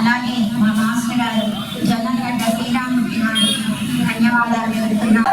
అలాగే మా మాస్టర్ గారు జొన్నగడ్డ శ్రీరామూర్తి ధన్యవాదాలు చెబుతున్నాం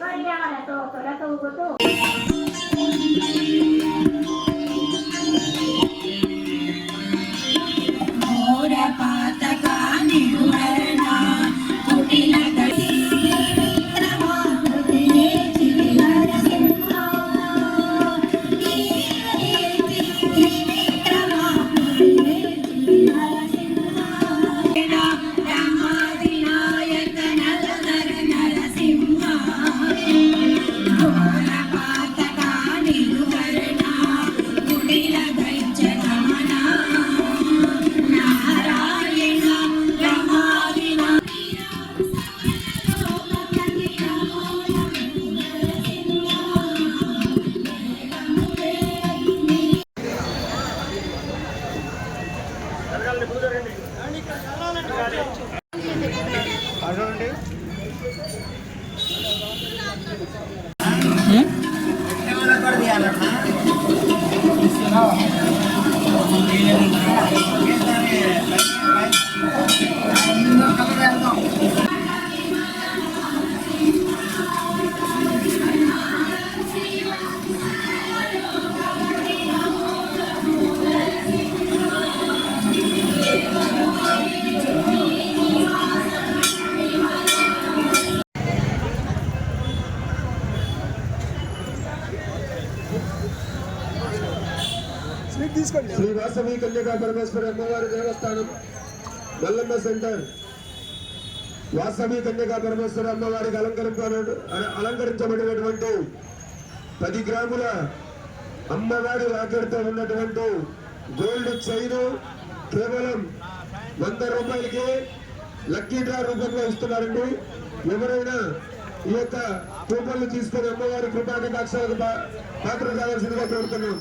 તો તો না శ్రీ వాసవి కన్యకా పరమేశ్వరి అమ్మవారి దేవస్థానం మల్లమ్మ సెంటర్. వాసవి కన్యకా పరమేశ్వరి అమ్మవారికి అలంకరింప అలంకరించబడినటువంటి పది గ్రాముల అమ్మవారి రాకెట్తో ఉన్నటువంటి గోల్డ్ చైన్ కేవలం వంద రూపాయలకి లక్కీ డ్రా రూపంలో ఇస్తున్నారండి. ఎవరైనా ఈ యొక్క కూపన్లు తీసుకొని అమ్మవారి కృపాటి కక్షలకు పాత్ర కావాల్సిందిగా కోరుతున్నాం.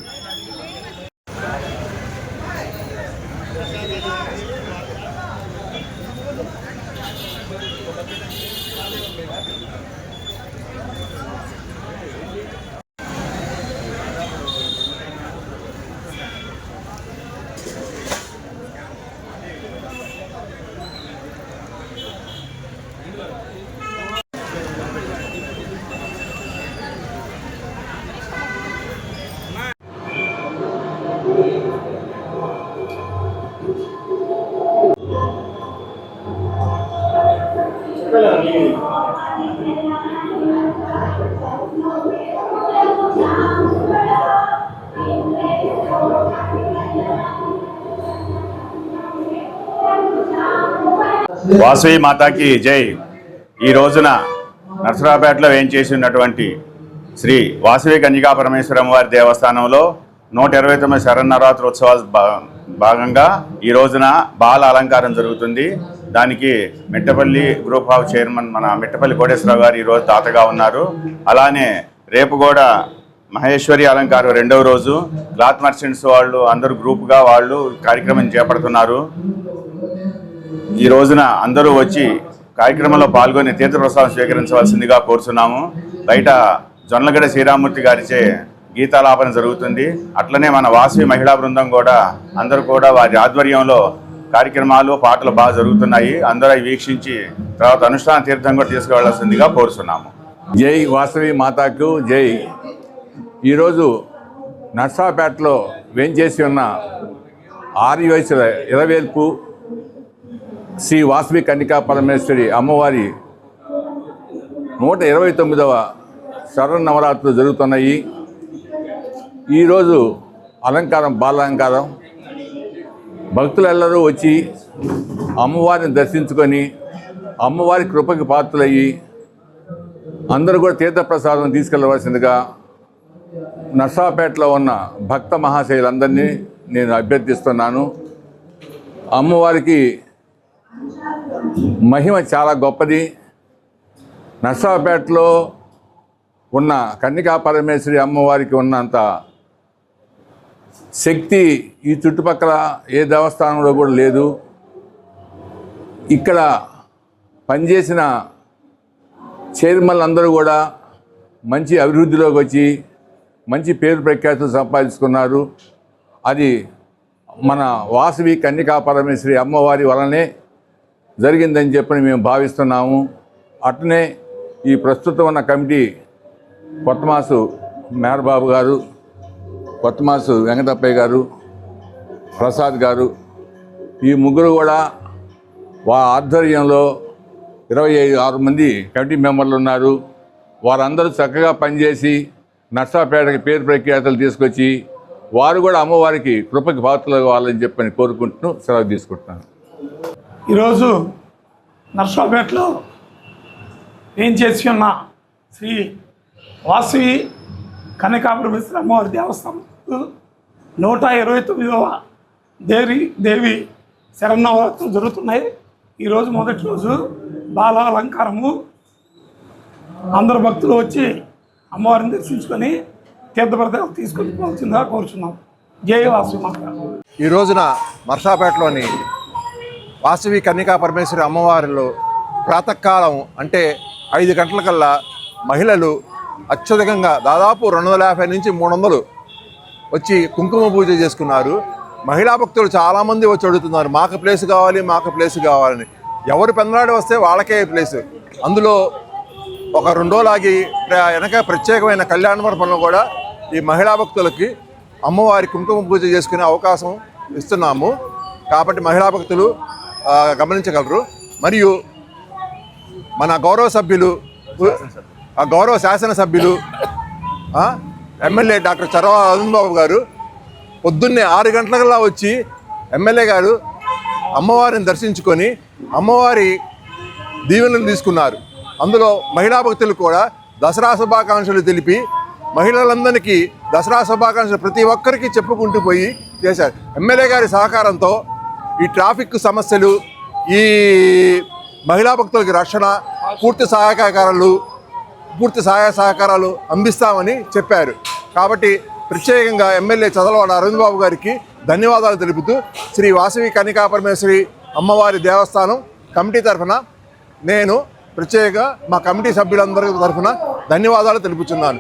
వాసవి మాతాకి జై. ఈ రోజున నర్సరాపేటలో ఏం చేసి ఉన్నటువంటి శ్రీ వాసవి కన్యకా పరమేశ్వరం వారి దేవస్థానంలో నూట ఇరవై తొమ్మిది శరన్నవరాత్రి ఉత్సవాల భా- భాగంగా ఈ రోజున బాల అలంకారం జరుగుతుంది. దానికి మిట్టపల్లి గ్రూప్ ఆఫ్ చైర్మన్ మన మిట్టపల్లి కోటేశ్వరరావు గారు ఈరోజు తాతగా ఉన్నారు. అలానే రేపు కూడా మహేశ్వరి అలంకారం రెండవ రోజు. క్లాత్ మర్చెంట్స్ వాళ్ళు అందరూ గ్రూప్గా వాళ్ళు కార్యక్రమం చేపడుతున్నారు. ఈ రోజున అందరూ వచ్చి కార్యక్రమంలో పాల్గొని తీర్థప్రసాదం స్వీకరించవలసిందిగా కోరుతున్నాము బయట జొన్నలగడ శ్రీరామూర్తి గారిచే గీతాలాపన జరుగుతుంది. అట్లనే మన వాసవి మహిళా బృందం కూడా అందరూ కూడా వారి ఆధ్వర్యంలో కార్యక్రమాలు పాటలు బాగా జరుగుతున్నాయి. అందరూ వీక్షించి తర్వాత అనుష్ఠాన తీర్థం కూడా తీసుకువెళ్ళాల్సిందిగా కోరుతున్నాము జై వాసవి మాతాకు జై. ఈరోజు నర్సాపేటలో వేంచేసి ఉన్న ఆరు వయసుల ఇరవేల్పు శ్రీ వాసవి కన్నికా పరమేశ్వరి అమ్మవారి నూట ఇరవై తొమ్మిదవ శరన్నవరాత్రులు జరుగుతున్నాయి. ఈరోజు అలంకారం బాలాలంకారం భక్తులెల్లరూ వచ్చి అమ్మవారిని దర్శించుకొని అమ్మవారి కృపకి పాత్రలయ్యి అందరూ కూడా తీర్థప్రసాదం తీసుకెళ్ళవలసిందిగా నర్సాపేటలో ఉన్న భక్త మహాశైలందరినీ నేను అభ్యర్థిస్తున్నాను. అమ్మవారికి మహిమ చాలా గొప్పది. నర్సాపేటలో ఉన్న కన్నికా పరమేశ్వరి అమ్మవారికి ఉన్నంత శక్తి ఈ చుట్టుపక్కల ఏ దేవస్థానంలో కూడా లేదు. ఇక్కడ పనిచేసిన చైర్మన్లందరూ కూడా మంచి అభివృద్ధిలోకి వచ్చి మంచి పేరు ప్రఖ్యాతులు సంపాదించుకున్నారు. అది మన వాసవి కన్యకా పరమేశ్వరి అమ్మవారి వలనే జరిగిందని చెప్పని మేము భావిస్తున్నాము. అట్నే ఈ ప్రస్తుతం ఉన్న కమిటీ కొత్తమాసు మేరబాబు గారు కొత్తమాసు వెంకటప్పయ్య గారు ప్రసాద్ గారు ఈ ముగ్గురు కూడా వా ఆధ్వర్యంలో ఇరవై ఐదు ఆరు మంది కమిటీ మెంబర్లు ఉన్నారు. వారందరూ చక్కగా పనిచేసి నర్సాపేటకి పేరు ప్రఖ్యాతలు తీసుకొచ్చి వారు కూడా అమ్మవారికి కృపకి పాత్రలు కావాలని చెప్పని కోరుకుంటూ సెలవు తీసుకుంటున్నాను. ఈరోజు నర్సాపేటలో ఏం చేసి ఉన్న శ్రీ వాసవి కనకాపురం అమ్మవారి దేవస్థానం. నూట ఇరవై తొమ్మిదవ దేవి దేవి శరన్నవరాత్రులు జరుగుతున్నాయి. ఈరోజు మొదటి రోజు బాల అలంకారము అందరు భక్తులు వచ్చి అమ్మవారిని దర్శించుకొని తీర్థప్రదాలు తీసుకొని పోవాల్సిందిగా కోరుచున్నాం. జయ వాసు మాత. ఈ రోజున వర్షాపేటలోని వాసవి కన్యకా పరమేశ్వరి అమ్మవారిలో ప్రాతకాలం అంటే ఐదు గంటలకల్లా మహిళలు అత్యధికంగా దాదాపు రెండు వందల యాభై నుంచి మూడు వందలు వచ్చి కుంకుమ పూజ చేసుకున్నారు. మహిళా భక్తులు చాలామంది వచ్చి అడుగుతున్నారు మాకు ప్లేస్ కావాలి మాకు ప్లేస్ కావాలని. ఎవరు పెందలాడి వస్తే వాళ్ళకే ప్లేస్ అందులో ఒక రెండో లాగి వెనక ప్రత్యేకమైన కళ్యాణ మండపంలో కూడా ఈ మహిళా భక్తులకి అమ్మవారి కుంకుమ పూజ చేసుకునే అవకాశం ఇస్తున్నాము. కాబట్టి మహిళా భక్తులు గమనించగలరు. మరియు మన గౌరవ సభ్యులు ఆ గౌరవ శాసనసభ్యులు సభ్యులు ఎమ్మెల్యే డాక్టర్ చరవ అరుణ్బాబు గారు పొద్దున్నే ఆరు గంటలకల్లా వచ్చి ఎమ్మెల్యే గారు అమ్మవారిని దర్శించుకొని అమ్మవారి దీవెనలు తీసుకున్నారు. అందులో మహిళా భక్తులు కూడా దసరా శుభాకాంక్షలు తెలిపి మహిళలందరికీ దసరా శుభాకాంక్షలు ప్రతి ఒక్కరికి చెప్పుకుంటూ పోయి చేశారు. ఎమ్మెల్యే గారి సహకారంతో ఈ ట్రాఫిక్ సమస్యలు ఈ మహిళా భక్తులకి రక్షణ పూర్తి సహకారాలు పూర్తి సహాయ సహకారాలు అందిస్తామని చెప్పారు. కాబట్టి ప్రత్యేకంగా ఎమ్మెల్యే చదలవాడ అరవింద్ బాబు గారికి ధన్యవాదాలు తెలుపుతూ శ్రీ వాసవి కనికా పరమేశ్వరి అమ్మవారి దేవస్థానం కమిటీ తరఫున నేను ప్రత్యేకంగా మా కమిటీ సభ్యులందరి తరఫున ధన్యవాదాలు తెలుపుతున్నాను